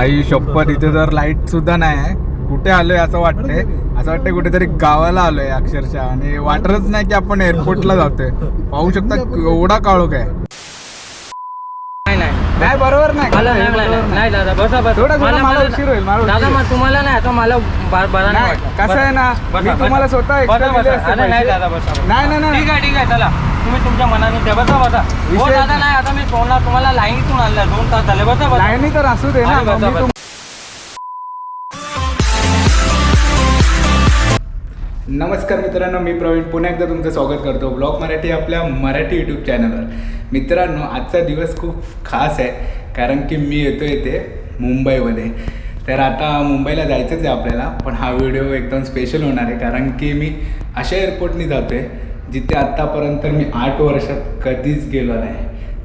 आई शप्पर इथे तर लाइट सुद्धा नाही आहे. कुठे आलोय असं वाटतंय. असं वाटतंय कुठेतरी गावाला आलोय अक्षरशः. आणि वाटतच नाही की आपण एअरपोर्टला जातोय. पाहू शकता एवढा काळोख आहे. नाही नाही नाही बरोबर नाही मला नाही नाही, नाही दादा बसा बसा थोडा- थोडा मला मला- उशीर होईल, मला दादा मग तुम्हाला नाही आता मला ब- बरं नाही नाही. कसं. आहे ना, बसा, मी बसा. तुम्हाला स्वतः extra बसा, दिले बसा. असते अरे नाही पैसे. दादा बसा बसा. नाही, नाही, नाही. ठीक आहे ठीक आहे चला तुम्ही तुमच्या मनाने द्या बसा बसा हो विषय- दादा नाही आता मी सोडणार तुम्हाला लाईनीतून आणलं दोन तास झाले बसा बसा लाईनी तर असू दे ना अरे बसा, मग मी बसा. तुम- नमस्कार मित्रांनो मी प्रवीण. पुन्हा एकदा तुमचं स्वागत करतो ब्लॉग मराठी आपल्या मराठी यूट्यूब चॅनलवर मित्रांनो आजचा दिवस खूप खास आहे कारण की मी येतो इथे मुंबईमध्ये. तर आता मुंबईला जायचंच आहे आपल्याला पण हा व्हिडिओ एकदम स्पेशल होणार आहे कारण की मी अशा एअरपोर्टनी जातो आहे जिथे आत्तापर्यंत मी आठ वर्षात कधीच गेलो नाही.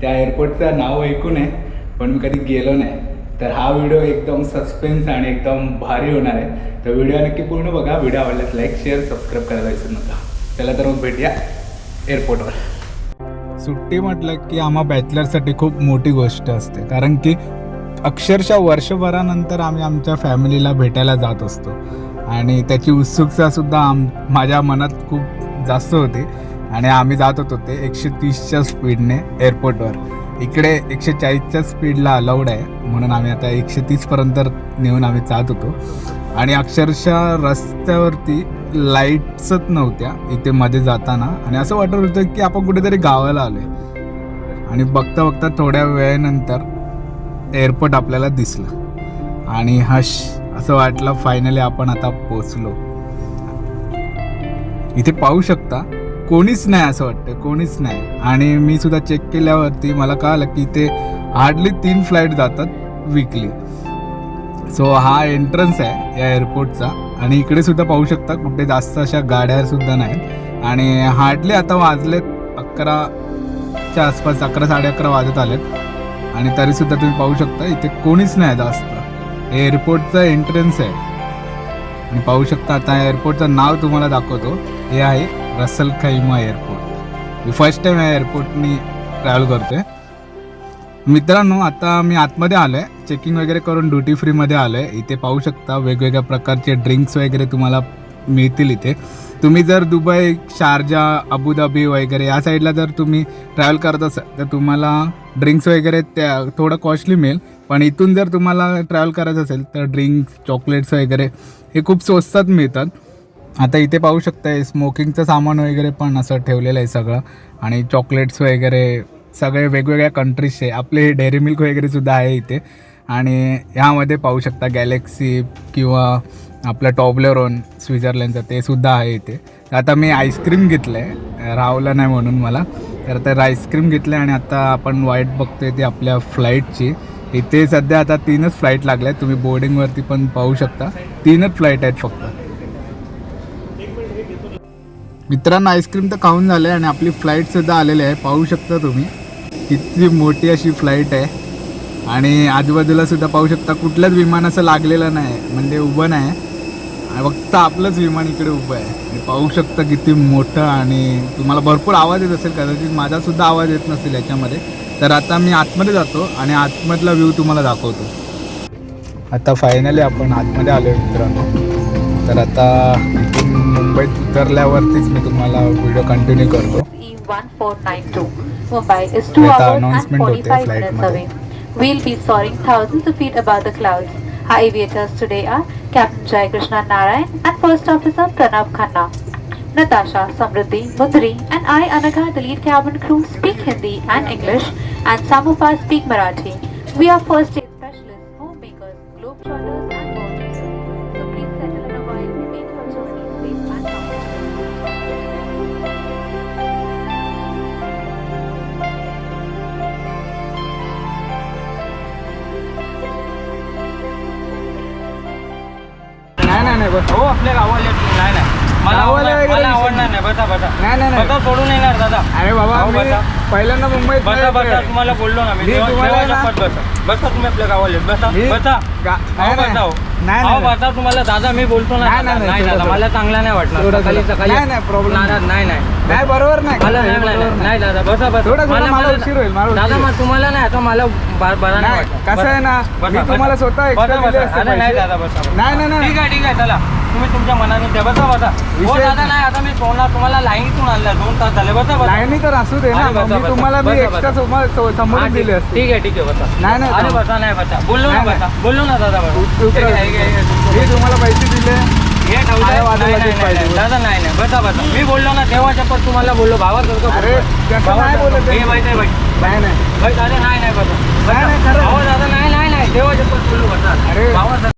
त्या एअरपोर्टचं नाव ऐकून आहे पण मी कधी गेलो नाही. तर हा व्हिडिओ एकदम सस्पेन्स आणि एकदम भारी होणार आहे. तर व्हिडिओ नक्की पूर्ण बघा. व्हिडिओ आवडल्यास लाईक शेअर सबस्क्राईब करायला विसरू नका. चला तर मग भेटूया एअरपोर्टवर सुट्टी म्हटलं की आम्हा बॅचलरसाठी खूप मोठी गोष्ट असते. कारण की अक्षरशः वर्षभरानंतर आम्ही आमच्या फॅमिलीला भेटायला जात असतो. आणि त्याची उत्सुकता सुद्धा आम माझ्या मनात खूप जास्त होती. आणि आम्ही जात होतो ते एकशे तीसच्या स्पीडने एअरपोर्टवर इकडे एकशे चाळीसच्या स्पीडला अलाउड आहे. म्हणून आम्ही आता एकशे तीसपर्यंत नेऊन आम्ही जात होतो. आणि अक्षरशः रस्त्यावरती लाईट्सच नव्हत्या. इथे मध्ये जाताना. आणि असं वाटत होतं की आपण कुठेतरी गावाला आलो आहे आणि बघता बघता थोड्या वेळेनंतर एअरपोर्ट आपल्याला दिसला. आणि हश असं वाटलं फायनली आपण आता पोचलो इथे पाहू शकता कोणीच नाही असं वाटतं कोणीच नाही. आणि मी सुद्धा चेक केल्यावरती मला कळालं की इथे हार्डली तीन फ्लाईट जातात विकली सो हा एंट्रन्स आहे या एअरपोर्टचा आणि इकडे सुद्धा पाहू शकता कुठे जास्त अशा गाड्या सुद्धा नाहीत. आणि हार्डली आता वाजलेत अकराच्या आसपास अकरा साडे अकरा वाजत आलेत. आणि तरीसुद्धा तुम्ही पाहू शकता इथे कोणीच नाही जास्त. एअरपोर्टचा एंट्रन्स आहे. आणि पाहू शकता आता एअरपोर्टचं नाव तुम्हाला दाखवतो. हे आहे रसल खैमा एअरपोर्ट. मी फर्स्ट टाईम या एअरपोर्टनी ट्रॅव्हल करतोय. मित्रांनो आता मी आतमध्ये आलो आहे चेकिंग वगैरे करून ड्युटी फ्रीमध्ये आलो आहे इथे पाहू शकता वेगवेगळ्या प्रकारचे ड्रिंक्स वगैरे तुम्हाला मिळतील इथे. तुम्ही जर दुबई शारजा अबुधाबी वगैरे या साईडला जर तुम्ही ट्रॅव्हल करत असाल तर तुम्हाला ड्रिंक्स वगैरे त्या थोडं कॉस्टली मिळेल. पण इथून जर तुम्हाला ट्रॅव्हल करायचं असेल तर ड्रिंक्स चॉकलेट्स वगैरे हे खूप स्वस्तात मिळतात. आता इथे पाहू शकता स्मोकिंगचं सामान वगैरे पण असं ठेवलेलं आहे सगळं. आणि चॉकलेट्स वगैरे सगळे वेगवेगळ्या कंट्रीजचे आपले डेअरी मिल्क वगैरे सुद्धा आहे इथे. आणि ह्यामध्ये पाहू शकता गॅलेक्सी किंवा आपलं टॉबलेरोन स्वित्झर्लंडचं ते सुद्धा आहे इथे. आता मी आईस्क्रीम घेतलं आहे रावलं नाही म्हणून मला. तर तर आईस्क्रीम घेतलं आणि आता आपण वाईट बघतोय ती आपल्या फ्लाईटची इथे सध्या आता तीनच फ्लाईट लागल्या तुम्ही बोर्डिंगवरती पण पाहू शकता. तीनच फ्लाईट आहेत फक्त. मित्रांनो आईस्क्रीम तर खाऊन झालं आहे आणि आपली फ्लाईटसुद्धा आलेली आहे. पाहू शकता तुम्ही. किती मोठी अशी फ्लाईट आहे. आणि आजूबाजूला सुद्धा पाहू शकता कुठलंच विमान असं लागलेलं नाही. म्हणजे उभं नाही. फक्त आपलंच विमान इकडे उभं आहे. आणि पाहू शकता किती मोठं आणि तुम्हाला भरपूर आवाज येत असेल कदाचित. माझासुद्धा आवाज येत नसेल याच्यामध्ये. तर आता मी आतमध्ये जातो आणि आतमधला व्ह्यू तुम्हाला दाखवतो. आता फायनली आपण आतमध्ये आलो मित्रांनो. तर आता इथून मुंबईत उतरल्यावरतीच मी तुम्हाला व्हिडिओ कंटिन्यू करतो E1492. Mumbai is 2 With the hours and announcement होते 45 flight minutes मध्ये. away. We'll be soaring thousands of feet above the clouds. Our aviators today are Captain Jai Krishna Narayan and First Officer Pranav Khanna. Natasha, Samriddhi, Mudri and I, Anagha, the lead cabin crew, speak Hindi and English and some of us speak Marathi. We are first aid specialists, homemakers, globetrotters and volunteers. नाही बस. हो आपल्या गावाला नाही. नाही मला गावाला आवडणार वगैरे मला आवडणार नाही. बसा बसा. नाही नाही नाही. बसा सोडून येणार दादा. अरे बाबा अहो, मी बसा. पहिल्यांदा मुंबईत बसा बसा. तुम्हाला बोललो ना मी. मी देवा- तुम्हाला देवाच्या बसा. बसा तुम्ही आपल्या गावाला. बसा मी- बसा. गा- नाही, बसा हो. नाही, अहो, नाही. तुम्हाला दादा मी बोलतो ना नाही, दादा. नाही, दादा. मला चांगला नाही वाटणार थोडं, सकाळी नाही, नाही, problem नाराज नाही नाही नाही बरोबर नाही मला नाही नाही बरोबर नाही, नाही दादा बसा बसा थोडं- मला उशीर होईल, मला दादा उशीर मग तुम्हाला नाही आता मला बा- बरा नाही. कसं आहे ना बसा, मी बसा. तुम्हाला स्वतः बसा, extra दिले बसा. असते अरे नाही पैसे. दादा बसा बसा. नाही नाही नाही ठीक आहे ठीक आहे चला तुम्ही तुमच्या मनाने ते बसा बसा. हो दादा नाही आता मी सोडणार. तुम्हाला लाईनीतून आणला दोन तास झाले. बसा बसा. नाही तर असू दे ना. मी बसा. तुम्हाला मी बसा, एक्स्ट्रा बसा. ठीक- दिले ठीक आहे ठीक आहे बसा. नाही नाही अरे बसा नाही बसा. बोललो ना नाही, बसा. बोललो ना दादा बसा. मी तुम्हाला पैसे दिले. हे ठेवलंय? अरे नाही, नाही, नाही, नाही. दादा नाही नाही. बसा बसा. मी बोललो ना तेव्हा चप्पल तुम्हाला बोललो. भावा अरे, नाही नाही नाही. दादा नाही नाही बसा. नाही, नाही, दादा नाही नाही नाही. तेव्हा चप्पल बोललो बसा. अरे.